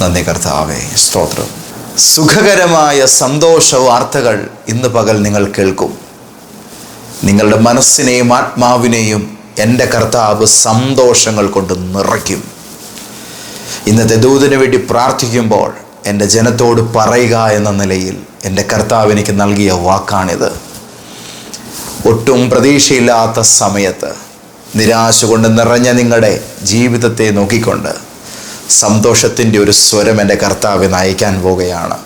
നന്ദി കർത്താവേ സ്തോത്രം. സുഖകരമായ സന്തോഷ വാർത്തകൾ ഇന്ന് പകൽ നിങ്ങൾ കേൾക്കും. നിങ്ങളുടെ മനസ്സിനെയും ആത്മാവിനെയും എന്റെ കർത്താവ് സന്തോഷങ്ങൾ കൊണ്ട് നിറയ്ക്കും. ഇന്നത്തെ ദൂതിന് വേണ്ടി പ്രാർത്ഥിക്കുമ്പോൾ എന്റെ ജനത്തോട് പറയുക എന്ന നിലയിൽ എന്റെ കർത്താവ് എനിക്ക് നൽകിയ വാക്കാണിത്. ഒട്ടും പ്രതീക്ഷയില്ലാത്ത സമയത്ത് നിരാശ കൊണ്ട് നിറഞ്ഞ നിങ്ങളുടെ ജീവിതത്തെ നോക്കിക്കൊണ്ട് സന്തോഷത്തിന്റെ ഒരു സ്വരം എന്റെ കർത്താവ് നയിക്കാൻ പോവുകയാണ്.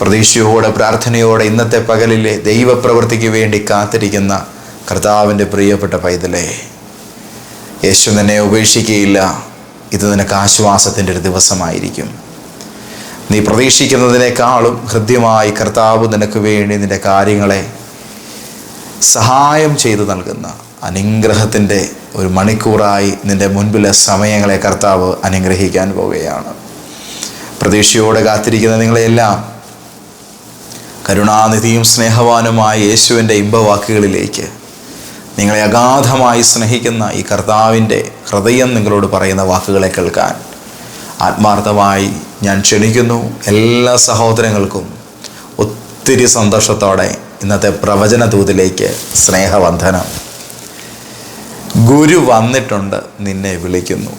പ്രതീക്ഷയോടെ പ്രാർത്ഥനയോടെ ഇന്നത്തെ പകലിലെ ദൈവപ്രവൃത്തിക്ക് വേണ്ടി കാത്തിരിക്കുന്ന കർത്താവിന്റെ പ്രിയപ്പെട്ട പൈതലേ യേശു നിന്നെ ഉപേക്ഷിക്കുകയില്ല ഇത് നിനക്ക് ആശ്വാസത്തിന്റെ ഒരു ദിവസമായിരിക്കും. നീ പ്രതീക്ഷിക്കുന്നതിനേക്കാളും ഹൃദ്യമായി കർത്താവ് നിനക്ക് വേണ്ടി നിന്റെ കാര്യങ്ങളെ സഹായം ചെയ്തു നൽകുന്ന അനുഗ്രഹത്തിന്റെ ഒരു മണിക്കൂറായി നിന്റെ മുൻപിലെ സമയങ്ങളെ കർത്താവ് അനുഗ്രഹിക്കാൻ പോവുകയാണ്. പ്രതീക്ഷയോടെ കാത്തിരിക്കുന്ന നിങ്ങളെയെല്ലാം കരുണാനിധിയും സ്നേഹവാനുമായ യേശുവിന്റെ ഇമ്പവാക്കുകളിലേക്ക് നിങ്ങളെ അഗാധമായി സ്നേഹിക്കുന്ന ഈ കർത്താവിന്റെ ഹൃദയം നിങ്ങളോട് പറയുന്ന വാക്കുകളെ കേൾക്കാൻ ആത്മാർത്ഥമായി ഞാൻ ക്ഷണിക്കുന്നു. എല്ലാ സഹോദരങ്ങൾക്കും ഒത്തിരി സന്തോഷത്തോടെ ഇന്നത്തെ പ്രവചന തൂതിലേക്ക് സ്നേഹവന്ധനം ഗുരു വന്നിട്ടുണ്ട് നിന്നെ വിളിക്കുന്നു.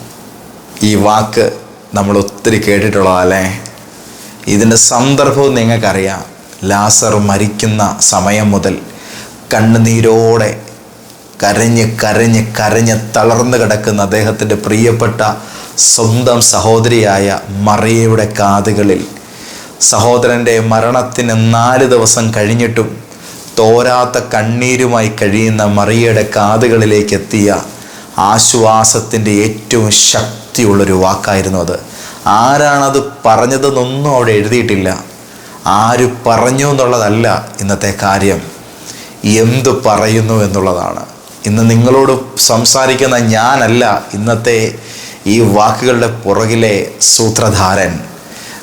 ഈ വാക്ക് നമ്മൾ ഒത്തിരി കേട്ടിട്ടുള്ളതല്ലേ ഇതിന്റെ സന്ദർഭവും നിങ്ങൾക്കറിയാം. ലാസർ മരിക്കുന്ന സമയം മുതൽ കണ്ണുനീരോടെ കരഞ്ഞ് കരഞ്ഞ് കരഞ്ഞ് തളർന്നു കിടക്കുന്ന അദ്ദേഹത്തിന്റെ പ്രിയപ്പെട്ട സ്വന്തം സഹോദരിയായ മറിയയുടെ കാതുകളിൽ സഹോദരന്റെ മരണത്തിന് നാല് ദിവസം കഴിഞ്ഞിട്ടും തോരാത്ത കണ്ണീരുമായി കഴിയുന്ന മറിയയുടെ കാതുകളിലേക്ക് എത്തിയ ആശ്വാസത്തിന്റെ ഏറ്റവും ശക്തിയുള്ളൊരു വാക്കായിരുന്നു അത്. ആരാണത് പറഞ്ഞതെന്നൊന്നും അവിടെ എഴുതിയിട്ടില്ല. ആര് പറഞ്ഞു എന്നുള്ളതല്ല ഇന്നത്തെ കാര്യം. എന്തു പറയുന്നു എന്നുള്ളതാണ്. ഇന്ന് നിങ്ങളോട് സംസാരിക്കുന്ന ഞാനല്ല ഇന്നത്തെ ഈ വാക്കുകളുടെ പുറകിലെ സൂത്രധാരൻ.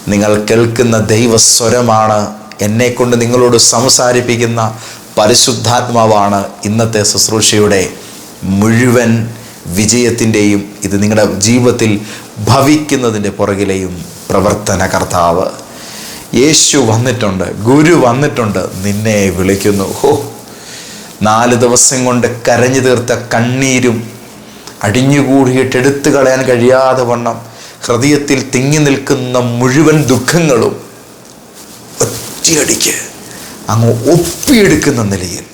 നിങ്ങൾ കേൾക്കുന്ന ദൈവസ്വരമാണ് എന്നെക്കൊണ്ട് നിങ്ങളോട് സംസാരിപ്പിക്കുന്ന പരിശുദ്ധാത്മാവാണ് ഇന്നത്തെ ശുശ്രൂഷയുടെ മുഴുവൻ വിജയത്തിന്റെയും ഇത് നിങ്ങളുടെ ജീവിതത്തിൽ ഭവിക്കുന്നതിന്റെ പുറകിലെയും പ്രവർത്തന കർത്താവ് യേശു വന്നിട്ടുണ്ട് ഗുരു വന്നിട്ടുണ്ട് നിന്നെ വിളിക്കുന്നു. ഹോ നാല് ദിവസം കൊണ്ട് കരഞ്ഞു തീർത്ത കണ്ണീരും അടിഞ്ഞുകൂടിയിട്ടെടുത്തു കളയാൻ കഴിയാതെ വണ്ണം ഹൃദയത്തിൽ തിങ്ങി നിൽക്കുന്ന മുഴുവൻ ദുഃഖങ്ങളും ഒറ്റയടിക്ക് അങ്ങ് ഒപ്പിയെടുക്കുന്ന നിലയിൽ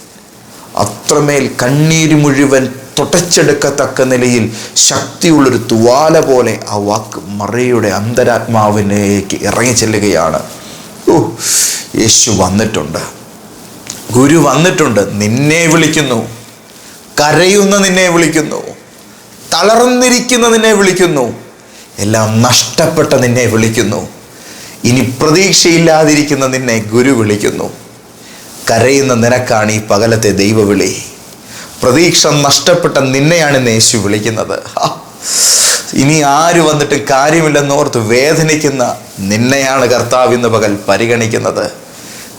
അത്രമേൽ കണ്ണീര് മുഴുവൻ തുടച്ചെടുക്കത്തക്ക നിലയിൽ ശക്തിയുള്ളൊരു തുവാല പോലെ ആ വാക്ക് മറയുടെ അന്തരാത്മാവിനേക്ക് ഇറങ്ങി ചെല്ലുകയാണ്. ഓ യേശു വന്നിട്ടുണ്ട്. ഗുരു വന്നിട്ടുണ്ട്. നിന്നെ വിളിക്കുന്നു. കരയുന്ന നിന്നെ വിളിക്കുന്നു. തളർന്നിരിക്കുന്ന നിന്നെ വിളിക്കുന്നു. എല്ലാം നഷ്ടപ്പെട്ട നിന്നെ വിളിക്കുന്നു. ഇനി പ്രതീക്ഷയില്ലാതിരിക്കുന്ന നിന്നെ ഗുരു വിളിക്കുന്നു. കരയുന്ന നിനക്കാണ് ഈ പകലത്തെ ദൈവവിളി. പ്രതീക്ഷ നഷ്ടപ്പെട്ട നിന്നെയാണ് നേശു വിളിക്കുന്നത്. ഇനി ആര് വന്നിട്ട് കാര്യമില്ലെന്നോർത്ത് വേദനിക്കുന്ന നിന്നെയാണ് കർത്താവ് ഇന്ന് പകൽ പരിഗണിക്കുന്നത്.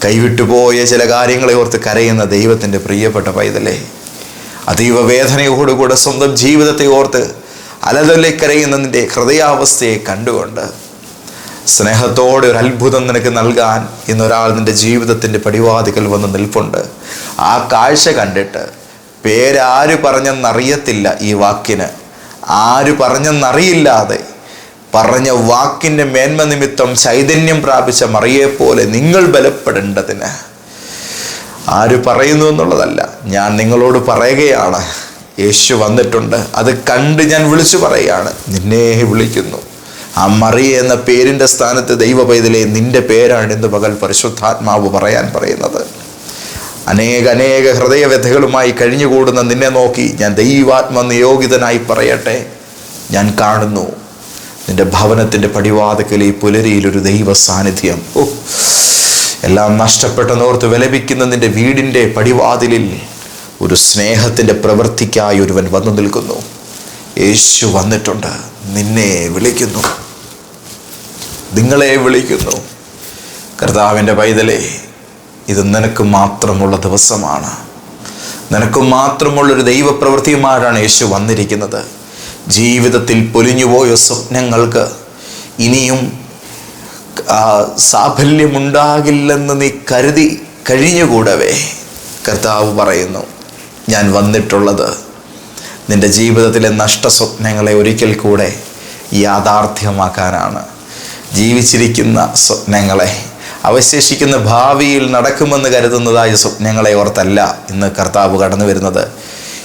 കൈവിട്ടുപോയ ചില കാര്യങ്ങളെ ഓർത്ത് കരയുന്ന ദൈവത്തിന്റെ പ്രിയപ്പെട്ട പൈതലേ അതീവ വേദനയോടുകൂടെ സ്വന്തം ജീവിതത്തെ ഓർത്ത് അലതല്ലെ കരയുന്നതിന്റെ ഹൃദയാവസ്ഥയെ കണ്ടുകൊണ്ട് സ്നേഹത്തോടെ ഒരു അത്ഭുതം നിനക്ക് നൽകാൻ ഇന്നൊരാൾ നിന്റെ ജീവിതത്തിന്റെ പടിവാതിക്കൽ വന്ന് നിൽപ്പുണ്ട്. ആ കാഴ്ച കണ്ടിട്ട് പേരാര് പറഞ്ഞെന്നറിയത്തില്ല ഈ വാക്കിന്? ആര് പറഞ്ഞെന്നറിയില്ലാതെ പറഞ്ഞ വാക്കിന്റെ മേന്മ നിമിത്തം ചൈതന്യം പ്രാപിച്ച മറിയെപ്പോലെ നിങ്ങൾ ബലപ്പെടേണ്ടതിന്. ആര് പറയുന്നു എന്നുള്ളതല്ല ഞാൻ നിങ്ങളോട് പറയുകയാണ്. യേശു വന്നിട്ടുണ്ട്. അത് കണ്ട് ഞാൻ വിളിച്ചു പറയുകയാണ്. നിന്നെ വിളിക്കുന്നു. ആ മറിയ എന്ന പേരിന്റെ സ്ഥാനത്ത് ദൈവ പൈതലെ നിന്റെ പേരാണ് ഇന്ന് പകൽ പരിശുദ്ധാത്മാവ് പറയാൻ പറയുന്നത്. അനേക അനേക ഹൃദയവ്യഥകളുമായി കഴിഞ്ഞുകൂടുന്ന നിന്നെ നോക്കി ഞാൻ ദൈവാത്മ നിയോഗിതനായി പറയട്ടെ. ഞാൻ കാണുന്നു. നിന്റെ ഭവനത്തിന്റെ പടിവാതക്കൽ ഈ പുലരിയിൽ ഒരു ദൈവ സാന്നിധ്യം ഓ എല്ലാം നഷ്ടപ്പെട്ടെന്നോർത്ത് വിലപിക്കുന്ന നിന്റെ വീടിന്റെ പടിവാതിലിൽ ഒരു സ്നേഹത്തിന്റെ പ്രവൃത്തിക്കായി ഒരുവൻ വന്നു നിൽക്കുന്നു. യേശു വന്നിട്ടുണ്ട്. നിന്നെ വിളിക്കുന്നു. നിങ്ങളെ വിളിക്കുന്നു. കർത്താവിന്റെ പൈതലേ ഇത് നിനക്ക് മാത്രമുള്ള ദിവസമാണ്. നിനക്ക് മാത്രമുള്ളൊരു ദൈവപ്രവൃത്തിയുമായിട്ടാണ് യേശു വന്നിരിക്കുന്നത്. ജീവിതത്തിൽ പൊലിഞ്ഞുപോയ സ്വപ്നങ്ങൾക്ക് ഇനിയും സാഫല്യമുണ്ടാകില്ലെന്ന് നീ കരുതി കഴിഞ്ഞുകൂടവേ. കർത്താവ് പറയുന്നു ഞാൻ വന്നിട്ടുള്ളത് നിന്റെ ജീവിതത്തിലെ നഷ്ടസ്വപ്നങ്ങളെ ഒരിക്കൽ കൂടെ യാഥാർത്ഥ്യമാക്കാനാണ്. ജീവിച്ചിരിക്കുന്ന സ്വപ്നങ്ങളെ. അവശേഷിക്കുന്ന ഭാവിയിൽ നടക്കുമെന്ന് കരുതുന്നതായ സ്വപ്നങ്ങളെ ഓർത്തല്ല ഇന്ന് കർത്താവ് കടന്നു വരുന്നത്.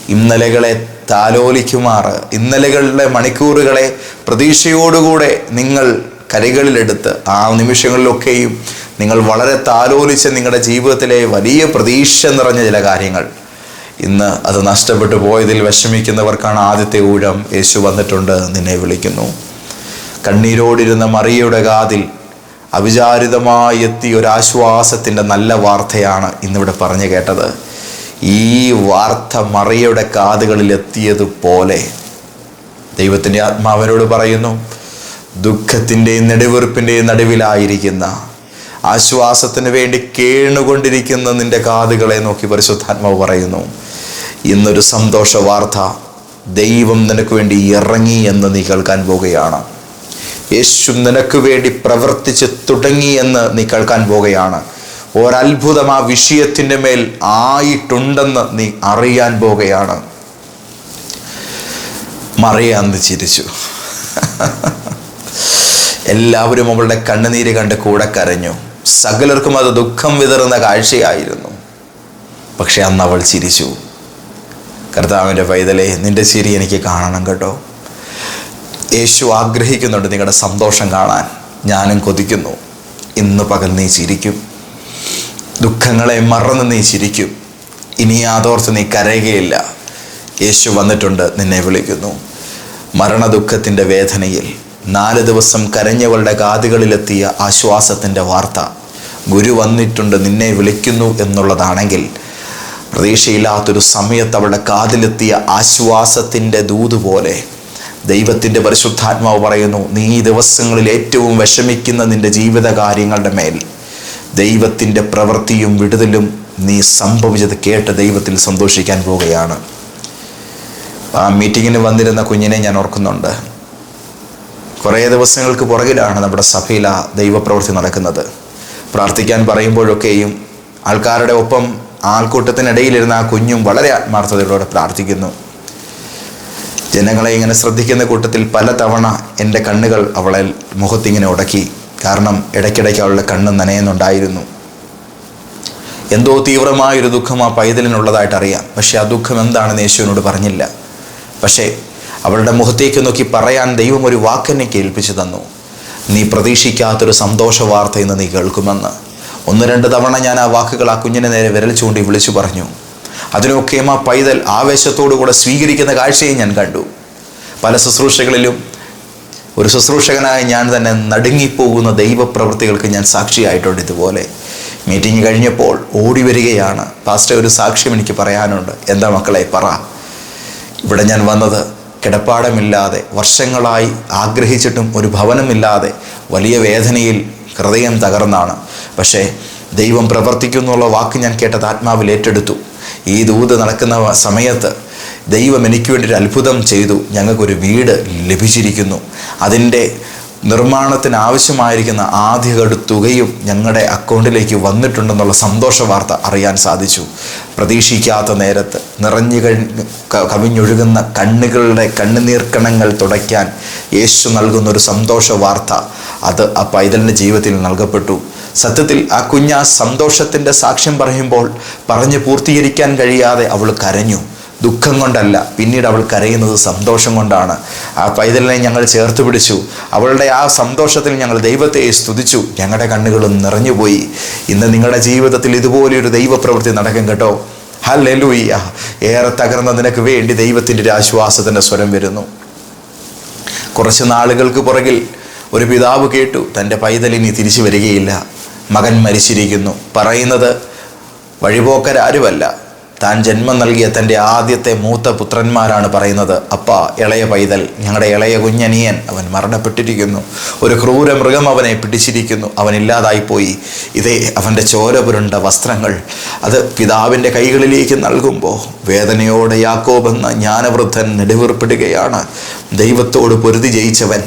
ഇന്നലകളെ താലോലിക്കുമാർ ഇന്നലകളുടെ മണിക്കൂറുകളെ പ്രതീക്ഷയോടുകൂടെ നിങ്ങൾ കരകളിലെടുത്ത് ആ നിമിഷങ്ങളിലൊക്കെയും നിങ്ങൾ വളരെ താലോലിച്ച നിങ്ങളുടെ ജീവിതത്തിലെ വലിയ പ്രതീക്ഷ നിറഞ്ഞ ചില കാര്യങ്ങൾ. ഇന്ന് അത് നഷ്ടപ്പെട്ടു പോയതിൽ വിഷമിക്കുന്നവർക്കാണ് ആദ്യത്തെ ഊഴം. യേശു വന്നിട്ടുണ്ട് നിന്നെ വിളിക്കുന്നു. കണ്ണീരോടിരുന്ന മറിയയുടെ കാതിൽ അവിചാരിതമായി എത്തിയ ഒരാശ്വാസത്തിന്റെ നല്ല വാർത്തയാണ് ഇന്നിവിടെ പറഞ്ഞു കേട്ടത്. ഈ വാർത്ത മറിയയുടെ കാതുകളിൽ എത്തിയതുപോലെ ദൈവത്തിന്റെ ആത്മാവരോട് പറയുന്നു ദുഃഖത്തിന്റെയും നെടുവെറുപ്പിന്റെയും നടുവിലായിരിക്കുന്ന ആശ്വാസത്തിന് വേണ്ടി കേണുകൊണ്ടിരിക്കുന്ന നിന്റെ കാതുകളെ നോക്കി പരിശുദ്ധാത്മാവ് പറയുന്നു ഇന്നൊരു സന്തോഷ വാർത്ത ദൈവം നിനക്ക് വേണ്ടി ഇറങ്ങി എന്ന് നീ കേൾക്കാൻ പോവുകയാണ്. യേശു നിനക്ക് വേണ്ടി പ്രവർത്തിച്ച് തുടങ്ങി എന്ന് നീ കേൾക്കാൻ പോവുകയാണ് ഒരത്ഭുതം ആ വിഷയത്തിന്റെ മേൽ ആയിട്ടുണ്ടെന്ന് നീ അറിയാൻ പോവുകയാണ് മറിയ അന്ന് ചിരിച്ചു. എല്ലാവരും അവളുടെ കണ്ണുനീര് കണ്ട് കൂടെ കരഞ്ഞു. സകലർക്കും അത് ദുഃഖം വിതറുന്ന കാഴ്ചയായിരുന്നു. പക്ഷെ അന്ന് അവൾ ചിരിച്ചു. കർത്താവിന്റെ പൈതലേ നിന്റെ ചിരി എനിക്ക് കാണണം കേട്ടോ. യേശു ആഗ്രഹിക്കുന്നുണ്ട് നിങ്ങളുടെ സന്തോഷം കാണാൻ. ഞാനും കൊതിക്കുന്നു. ഇന്ന് പകൽ നീ ചിരിക്കും. ദുഃഖങ്ങളെ മറന്ന് നീ ചിരിക്കും. ഇനി അതോർത്ത് നീ കരയുകയില്ല. യേശു വന്നിട്ടുണ്ട് നിന്നെ വിളിക്കുന്നു. മരണദുഃഖത്തിന്റെ വേദനയിൽ നാല് ദിവസം കരഞ്ഞവളുടെ കാതുകളിലെത്തിയ ആശ്വാസത്തിന്റെ വാർത്ത. ഗുരു വന്നിട്ടുണ്ട് നിന്നെ വിളിക്കുന്നു എന്നുള്ളതാണെങ്കിൽ പ്രതീക്ഷയില്ലാത്തൊരു സമയത്ത് അവളുടെ കാതിലെത്തിയ ആശ്വാസത്തിന്റെ ദൂത് പോലെ ദൈവത്തിന്റെ പരിശുദ്ധാത്മാവ് പറയുന്നു നീ ഈ ദിവസങ്ങളിൽ ഏറ്റവും വിഷമിക്കുന്ന നിന്റെ ജീവിത കാര്യങ്ങളുടെ മേൽ ദൈവത്തിന്റെ പ്രവൃത്തിയും വിടുതലും നീ സംഭവിച്ചത് കേട്ട് ദൈവത്തിൽ സന്തോഷിക്കാൻ പോവുകയാണ്. ആ മീറ്റിങ്ങിന് വന്നിരുന്ന കുഞ്ഞിനെ ഞാൻ ഓർക്കുന്നുണ്ട്. കുറേ ദിവസങ്ങൾക്ക് പുറകിലാണ് നമ്മുടെ സഭയിൽ ആ ദൈവപ്രവൃത്തി നടക്കുന്നത്. പ്രാർത്ഥിക്കാൻ പറയുമ്പോഴൊക്കെയും ആൾക്കാരുടെ ഒപ്പം ആൾക്കൂട്ടത്തിനിടയിലിരുന്ന ആ കുഞ്ഞും വളരെ ആത്മാർത്ഥതയോടെ പ്രാർത്ഥിക്കുന്നു. ജനങ്ങളെ ഇങ്ങനെ ശ്രദ്ധിക്കുന്ന കൂട്ടത്തിൽ പല തവണ എന്റെ കണ്ണുകൾ അവളെ മുഖത്തിങ്ങനെ ഉടക്കി. കാരണം ഇടയ്ക്കിടയ്ക്ക് അവളുടെ കണ്ണ് നനയുന്നുണ്ടായിരുന്നു. എന്തോ തീവ്രമായൊരു ദുഃഖം ആ പൈതലിനുള്ളതായിട്ട് അറിയാം. പക്ഷേ ആ ദുഃഖം എന്താണെന്ന് യേശുവിനോട് പറഞ്ഞില്ല. പക്ഷേ അവളുടെ മുഖത്തേക്ക് നോക്കി പറയാൻ ദൈവം ഒരു വാക്കെന്നെ കേൾപ്പിച്ചു തന്നു. നീ പ്രതീക്ഷിക്കാത്തൊരു സന്തോഷ വാർത്ത ഇന്ന് നീ കേൾക്കുമെന്ന്. ഒന്ന് രണ്ട് തവണ ഞാൻ ആ വാക്കുകൾ ആ കുഞ്ഞിനെ നേരെ വിരൽ ചൂണ്ടി വിളിച്ചു പറഞ്ഞു. അതിനൊക്കെയും ആ പൈതൽ ആവേശത്തോടു കൂടെ സ്വീകരിക്കുന്ന കാഴ്ചയും ഞാൻ കണ്ടു. പല ശുശ്രൂഷകളിലും ഒരു ശുശ്രൂഷകനായ ഞാൻ തന്നെ നടുങ്ങിപ്പോകുന്ന ദൈവപ്രവൃത്തികൾക്ക് ഞാൻ സാക്ഷിയായിട്ടുണ്ട് ഇതുപോലെ. മീറ്റിംഗ് കഴിഞ്ഞപ്പോൾ ഓടി വരികയാണ്. പാസ്റ്റർ ഒരു സാക്ഷ്യം എനിക്ക് പറയാനുണ്ട്. എന്താ മക്കളെ പറ. ഇവിടെ ഞാൻ വന്നത് കിടപ്പാടമില്ലാതെ വർഷങ്ങളായി ആഗ്രഹിച്ചിട്ടും ഒരു ഭവനമില്ലാതെ വലിയ വേദനയിൽ ഹൃദയം തകർന്നാണ്. പക്ഷേ ദൈവം പ്രവർത്തിക്കുന്നുള്ള വാക്ക് ഞാൻ കേട്ടത് ആത്മാവിൽ ഏറ്റെടുത്തു. ഈ ദൂത് നടക്കുന്ന സമയത്ത് ദൈവം എനിക്ക് വേണ്ടി ഒരു അത്ഭുതം ചെയ്തു. ഞങ്ങൾക്കൊരു വീട് ലഭിച്ചിരിക്കുന്നു. അതിന്റെ നിർമ്മാണത്തിന് ആവശ്യമായിരിക്കുന്ന ആദ്യ തുകയും ഞങ്ങളുടെ അക്കൗണ്ടിലേക്ക് വന്നിട്ടുണ്ടെന്നുള്ള സന്തോഷ വാർത്ത അറിയാൻ സാധിച്ചു. പ്രതീക്ഷിക്കാത്ത നേരത്ത് നിറഞ്ഞു കവിഞ്ഞൊഴുകുന്ന കണ്ണുകളുടെ കണ്ണുനീർക്കണങ്ങൾ തുടയ്ക്കാൻ യേശു നൽകുന്ന ഒരു സന്തോഷ വാർത്ത അത് ആ പൈതലിന്റെ ജീവിതത്തിൽ നൽകപ്പെട്ടു. സത്യത്തിൽ ആ കുഞ്ഞ് ആ സന്തോഷത്തിന്റെ സാക്ഷ്യം പറയുമ്പോൾ പറഞ്ഞ് പൂർത്തീകരിക്കാൻ കഴിയാതെ അവൾ കരഞ്ഞു. ദുഃഖം കൊണ്ടല്ല പിന്നീട് അവൾ കരയുന്നത് സന്തോഷം കൊണ്ടാണ്. ആ പൈതലിനെ ഞങ്ങൾ ചേർത്ത് പിടിച്ചു. അവളുടെ ആ സന്തോഷത്തിൽ ഞങ്ങൾ ദൈവത്തെ സ്തുതിച്ചു. ഞങ്ങളുടെ കണ്ണുകളും നിറഞ്ഞുപോയി. ഇന്ന് നിങ്ങളുടെ ജീവിതത്തിൽ ഇതുപോലൊരു ദൈവപ്രവൃത്തി നടക്കും കേട്ടോ. ഹല്ലൂയ്യ ഏറെ തകർന്ന നിനക്ക് വേണ്ടി ദൈവത്തിന്റെ ഒരു ആശ്വാസത്തിന്റെ സ്വരം വരുന്നു. കുറച്ച് നാളുകൾക്ക് പുറകിൽ ഒരു പിതാവ് കേട്ടു. തന്റെ പൈതലിനി തിരിച്ചു വരികയില്ല. മകൻ മരിച്ചിരിക്കുന്നു. പറയുന്നത് വഴിപോക്കരാരുമല്ല. താൻ ജന്മം നൽകിയ തന്റെ ആദ്യത്തെ മൂത്ത പുത്രന്മാരാണ് പറയുന്നത്. അപ്പ ഇളയ പൈതൽ ഞങ്ങളുടെ ഇളയ കുഞ്ഞനിയൻ അവൻ മരണപ്പെട്ടിരിക്കുന്നു. ഒരു ക്രൂര മൃഗം അവനെ പിടിച്ചിരിക്കുന്നു. അവനില്ലാതായിപ്പോയി ഇതേ അവന്റെ ചോര പുരണ്ട വസ്ത്രങ്ങൾ. അത് പിതാവിന്റെ കൈകളിലേക്ക് നൽകുമ്പോൾ വേദനയോടെ യാക്കോബെന്ന ജ്ഞാനവൃദ്ധൻ നെടുവീർപ്പിടുകയാണ്. ദൈവത്തോട് പൊരുതി ജയിച്ചവൻ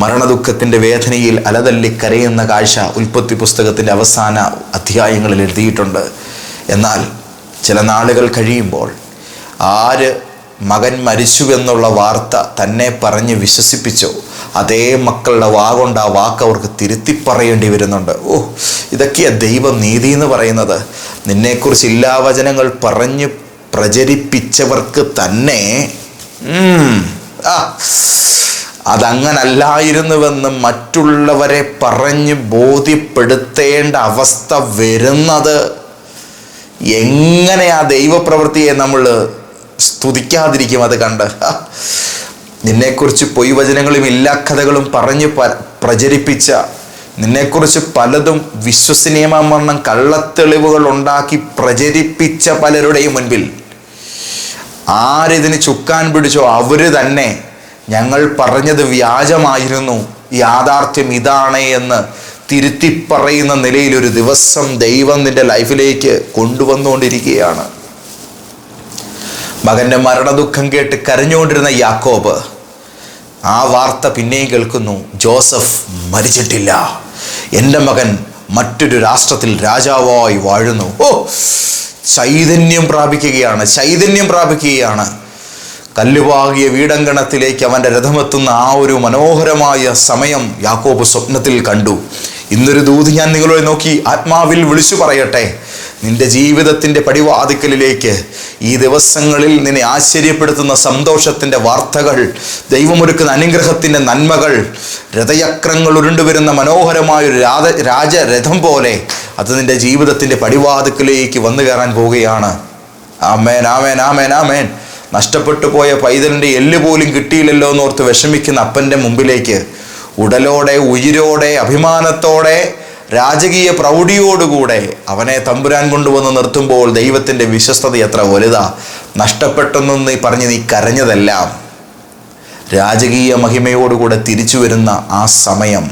മരണദുഃഖത്തിന്റെ വേദനയിൽ അലതല്ലി കരയുന്ന കാഴ്ച ഉൽപ്പത്തി പുസ്തകത്തിന്റെ അവസാന അധ്യായങ്ങളിൽ എഴുതിയിട്ടുണ്ട്. എന്നാൽ ചില നാളുകൾ കഴിയുമ്പോൾ ആര് മകൻ മരിച്ചു എന്നുള്ള വാർത്ത തന്നെ പറഞ്ഞ് വിശ്വസിപ്പിച്ചോ അതേ മക്കളുടെ വാഗൊണ്ട് ആ വാക്ക് അവർക്ക് തിരുത്തി പറയേണ്ടി വരുന്നുണ്ട്. ഓ ഇതൊക്കെയാണ് ദൈവം നീതി എന്ന് പറയുന്നത്. നിന്നെക്കുറിച്ച് ഇല്ലാവചനങ്ങൾ പറഞ്ഞ് പ്രചരിപ്പിച്ചവർക്ക് തന്നെ ആ അതങ്ങനല്ലായിരുന്നുവെന്ന് മറ്റുള്ളവരെ പറഞ്ഞ് ബോധ്യപ്പെടുത്തേണ്ട അവസ്ഥ വരുന്നത് എങ്ങനെ ആ ദൈവപ്രവൃത്തിയെ നമ്മൾ സ്തുതിക്കാതിരിക്കും അത് കണ്ട്? നിന്നെക്കുറിച്ച് പൊയ്വചനങ്ങളും ഇല്ലാ കഥകളും പറഞ്ഞ് പ്രചരിപ്പിച്ച നിന്നെക്കുറിച്ച് പലതും വിശ്വസനീയമാവണ്ണം കള്ളത്തെളിവുകൾ ഉണ്ടാക്കി പ്രചരിപ്പിച്ച പലരുടെയും മുൻപിൽ ആരിതിന് ചുക്കാൻ പിടിച്ചോ അവർ തന്നെ ഞങ്ങൾ പറഞ്ഞത് വ്യാജമായിരുന്നു. യാഥാർത്ഥ്യം ഇതാണ് എന്ന് തിരുത്തി പറയുന്ന നിലയിൽ ഒരു ദിവസം ദൈവം നിന്റെ ലൈഫിലേക്ക് കൊണ്ടുവന്നുകൊണ്ടിരിക്കുകയാണ്. മകന്റെ മരണദുഃഖം കേട്ട് കരഞ്ഞുകൊണ്ടിരുന്ന യാക്കോബ് ആ വാർത്ത പിന്നെയും കേൾക്കുന്നു. ജോസഫ് മരിച്ചിട്ടില്ല. എന്റെ മകൻ മറ്റൊരു രാഷ്ട്രത്തിൽ രാജാവായി വാഴുന്നു. ഓ ചൈതന്യം പ്രാപിക്കുകയാണ്. ചൈതന്യം പ്രാപിക്കുകയാണ്. കല്ലുപാകിയ വീടങ്കണത്തിലേക്ക് അവന്റെ രഥമെത്തുന്ന ആ ഒരു മനോഹരമായ സമയം യാക്കോബ് സ്വപ്നത്തിൽ കണ്ടു. ഇന്നൊരു ദൂത് ഞാൻ നിങ്ങളോട് നോക്കി ആത്മാവിൽ വിളിച്ചു പറയട്ടെ. നിന്റെ ജീവിതത്തിന്റെ പടിവാതിക്കലിലേക്ക് ഈ ദിവസങ്ങളിൽ നിന്നെ ആശ്ചര്യപ്പെടുത്തുന്ന സന്തോഷത്തിന്റെ വാർത്തകൾ ദൈവമൊരുക്കുന്ന അനുഗ്രഹത്തിന്റെ നന്മകൾ രഥചക്രങ്ങൾ ഉരുണ്ടുവരുന്ന മനോഹരമായൊരു രാജ രാജരഥം പോലെ അത് നിന്റെ ജീവിതത്തിന്റെ പടിവാതിക്കലേക്ക് വന്നു കയറാൻ പോവുകയാണ്. ആമേൻ ആമേൻ ആമേൻ ആമേൻ. നഷ്ടപ്പെട്ടു പോയ പൈതലിന്റെ എല്ല് പോലും കിട്ടിയില്ലല്ലോ എന്നോർത്ത് വിഷമിക്കുന്ന അപ്പന്റെ മുമ്പിലേക്ക്. ഉടലോടെ ഉയിരോടെ അഭിമാനത്തോടെ രാജകീയ പ്രൗഢിയോടുകൂടെ അവനെ തമ്പുരാൻ കൊണ്ടുവന്ന് നിർത്തുമ്പോൾ ദൈവത്തിന്റെ വിശ്വസ്തത എത്ര വലുതാ. നഷ്ടപ്പെട്ടെന്നും നീ പറഞ്ഞ് നീ കരഞ്ഞതെല്ലാം. രാജകീയ മഹിമയോടുകൂടെ തിരിച്ചു വരുന്ന ആ സമയം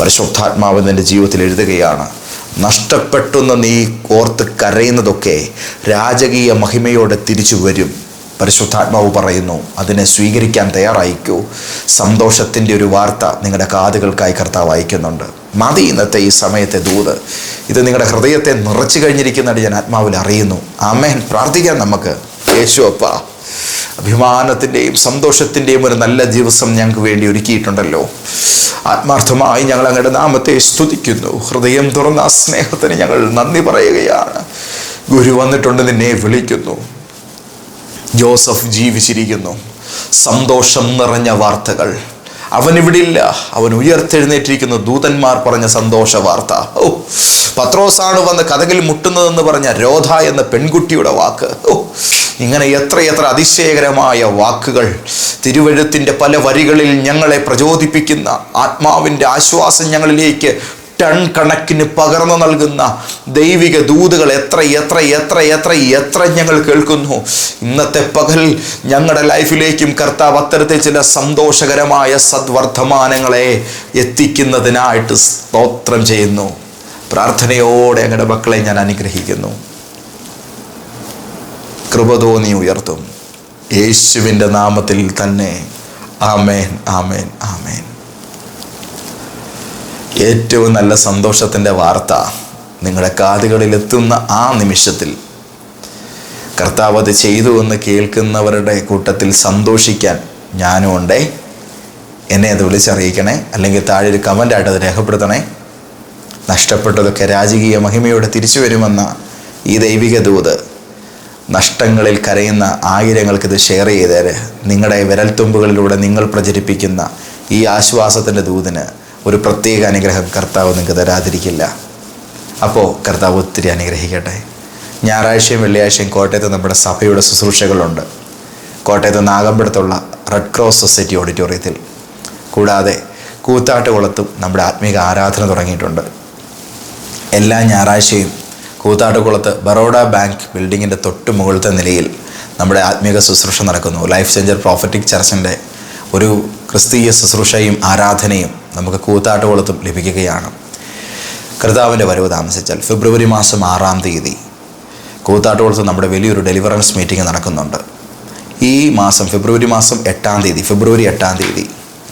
പരിശുദ്ധാത്മാവ് നിന്റെ ജീവിതത്തിൽ എഴുതുകയാണ്. നഷ്ടപ്പെട്ടെന്ന് നീ ഓർത്ത് കരയുന്നതൊക്കെ രാജകീയ മഹിമയോടെ തിരിച്ചു വരും. പരിശുദ്ധാത്മാവ് പറയുന്നു അതിനെ സ്വീകരിക്കാൻ തയ്യാറായിക്കൂ. സന്തോഷത്തിന്റെ ഒരു വാർത്ത നിങ്ങളുടെ കാതുകൾക്കായി കർത്താവ് അയക്കുന്നുണ്ട്. മതി ഇന്നത്തെ ഈ സമയത്തെ ദൂത്. ഇത് നിങ്ങളുടെ ഹൃദയത്തെ നിറച്ചു കഴിഞ്ഞിരിക്കുന്നതായിട്ട് ഞാൻ ആത്മാവിൽ അറിയുന്നു. ആമേൻ. പ്രാർത്ഥിക്കാം നമുക്ക്. യേശു അപ്പ അഭിമാനത്തിന്റെയും സന്തോഷത്തിന്റെയും ഒരു നല്ല ദിവസം ഞങ്ങൾക്ക് വേണ്ടി ഒരുക്കിയിട്ടുണ്ടല്ലോ. ആത്മാർത്ഥമായി ഞങ്ങൾ അങ്ങയുടെ നാമത്തെ സ്തുതിക്കുന്നു. ഹൃദയം തുറന്ന ആ സ്നേഹത്തിന് ഞങ്ങൾ നന്ദി പറയുകയാണ്. ഗുരു വന്നിട്ടുണ്ട് നിന്നെ വിളിക്കുന്നു. ജോസഫ് ജീവിച്ചിരിക്കുന്നു. സന്തോഷം നിറഞ്ഞ വാർത്തകൾ. അവൻ ഇവിടെ ഇല്ല അവൻ ഉയർത്തെഴുന്നേറ്റിരിക്കുന്ന. ദൂതന്മാർ പറഞ്ഞ സന്തോഷ വാർത്ത. ഓ പത്രോസാണ് വന്ന് കഥകിൽ മുട്ടുന്നതെന്ന് പറഞ്ഞ രോധ എന്ന പെൺകുട്ടിയുടെ വാക്ക്. ഓ ഇങ്ങനെ എത്രയെത്ര അതിശയകരമായ വാക്കുകൾ. തിരുവഴുത്തിന്റെ പല വരികളിൽ ഞങ്ങളെ പ്രചോദിപ്പിക്കുന്ന ആത്മാവിന്റെ ആശ്വാസം ഞങ്ങളിലേക്ക് ടൺ കണക്കിന് പകർന്നു നൽകുന്ന ദൈവിക ദൂതുകൾ എത്ര എത്ര എത്ര എത്ര എത്ര ഞങ്ങൾ കേൾക്കുന്നു. ഇന്നത്തെ പകൽ ഞങ്ങളുടെ ലൈഫിലേക്കും കർത്താവ് അത്തരത്തിൽ ചില സന്തോഷകരമായ സദ്വർദ്ധമാനങ്ങളെ എത്തിക്കുന്നതിനായിട്ട് സ്തോത്രം ചെയ്യുന്നു. പ്രാർത്ഥനയോടെ ഞങ്ങളുടെ മക്കളെ ഞാൻ അനുഗ്രഹിക്കുന്നു. കൃപ തോന്നി ഉയർത്തും. യേശുവിന്റെ നാമത്തിൽ തന്നെ. ആമേൻ ആമേൻ ആമേൻ. ഏറ്റവും നല്ല സന്തോഷത്തിന്റെ വാർത്ത നിങ്ങളുടെ കാതുകളിൽ എത്തുന്ന ആ നിമിഷത്തിൽ. കർത്താവ് അത് ചെയ്തു എന്ന് കേൾക്കുന്നവരുടെ കൂട്ടത്തിൽ സന്തോഷിക്കാൻ ഞാനും ഉണ്ടേ. എന്നെ അത് വിളിച്ചറിയിക്കണേ അല്ലെങ്കിൽ താഴെ ഒരു കമന്റായിട്ട് അത് രേഖപ്പെടുത്തണേ. നഷ്ടപ്പെട്ടതൊക്കെ രാജകീയ മഹിമയോടെ തിരിച്ചു വരുമെന്ന ഈ ദൈവിക ദൂത് നഷ്ടങ്ങളിൽ കരയുന്ന ആയിരങ്ങൾക്കിത് ഷെയർ ചെയ്തേര്. നിങ്ങളുടെ വിരൽത്തുമ്പുകളിലൂടെ നിങ്ങൾ പ്രചരിപ്പിക്കുന്ന ഈ ആശ്വാസത്തിന്റെ ദൂതിന് ഒരു പ്രത്യേക അനുഗ്രഹം കർത്താവ് നിങ്ങൾക്ക് തരാതിരിക്കില്ല. അപ്പോൾ കർത്താവ് ഒത്തിരി അനുഗ്രഹിക്കട്ടെ. ഞായറാഴ്ചയും വെള്ളിയാഴ്ചയും കോട്ടയത്ത് നമ്മുടെ സഭയുടെ ശുശ്രൂഷകളുണ്ട്. കോട്ടയത്ത് നാഗമ്പടത്തുള്ള റെഡ് ക്രോസ് സൊസൈറ്റി ഓഡിറ്റോറിയത്തിൽ കൂടാതെ കൂത്താട്ടുകുളത്തും നമ്മുടെ ആത്മീക ആരാധന തുടങ്ങിയിട്ടുണ്ട്. എല്ലാ ഞായറാഴ്ചയും കൂത്താട്ടുകുളത്ത് ബറോഡ ബാങ്ക് ബിൽഡിങ്ങിന്റെ തൊട്ട് മുകളിലത്തെ നിലയിൽ നമ്മുടെ ആത്മീക ശുശ്രൂഷ നടക്കുന്നു. ലൈഫ് ചേഞ്ചർ പ്രോഫറ്റിക് ചർച്ചിന്റെ ഒരു ക്രിസ്തീയ ശുശ്രൂഷയും ആരാധനയും നമുക്ക് കൂത്താട്ടുകുളത്തും ലഭിക്കുകയാണ്. കർത്താവിന്റെ വരവ് താമസിച്ചാൽ ഫെബ്രുവരി മാസം ആറാം തീയതി കൂത്താട്ടുകുളത്ത് നമ്മുടെ വലിയൊരു ഡെലിവറൻസ് മീറ്റിംഗ് നടക്കുന്നുണ്ട്. ഈ മാസം ഫെബ്രുവരി മാസം എട്ടാം തീയതി ഫെബ്രുവരി എട്ടാം തീയതി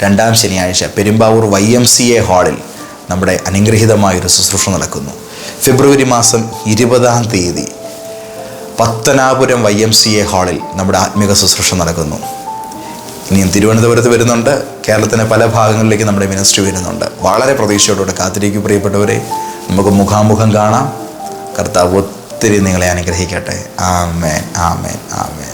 രണ്ടാം ശനിയാഴ്ച Perumbavoor Y M C A ഹാളിൽ നമ്മുടെ അനുഗ്രഹീതമായൊരു ശുശ്രൂഷ നടക്കുന്നു. ഫെബ്രുവരി മാസം ഇരുപതാം തീയതി Pathanapuram Y M C A ഹാളിൽ നമ്മുടെ ആത്മീക ശുശ്രൂഷ നടക്കുന്നു. ഇനിയും തിരുവനന്തപുരത്ത് വരുന്നുണ്ട്. കേരളത്തിന്റെ പല ഭാഗങ്ങളിലേക്ക് നമ്മുടെ മിനിസ്ട്രി വരുന്നുണ്ട്. വളരെ പ്രതീക്ഷയോടുകൂടെ കാത്തിരിക്കും പ്രിയപ്പെട്ടവരെ. നമുക്ക് മുഖാമുഖം കാണാം. കർത്താവ് ഒത്തിരി നിങ്ങളെ അനുഗ്രഹിക്കട്ടെ. ആമേൻ ആമേൻ ആമേൻ.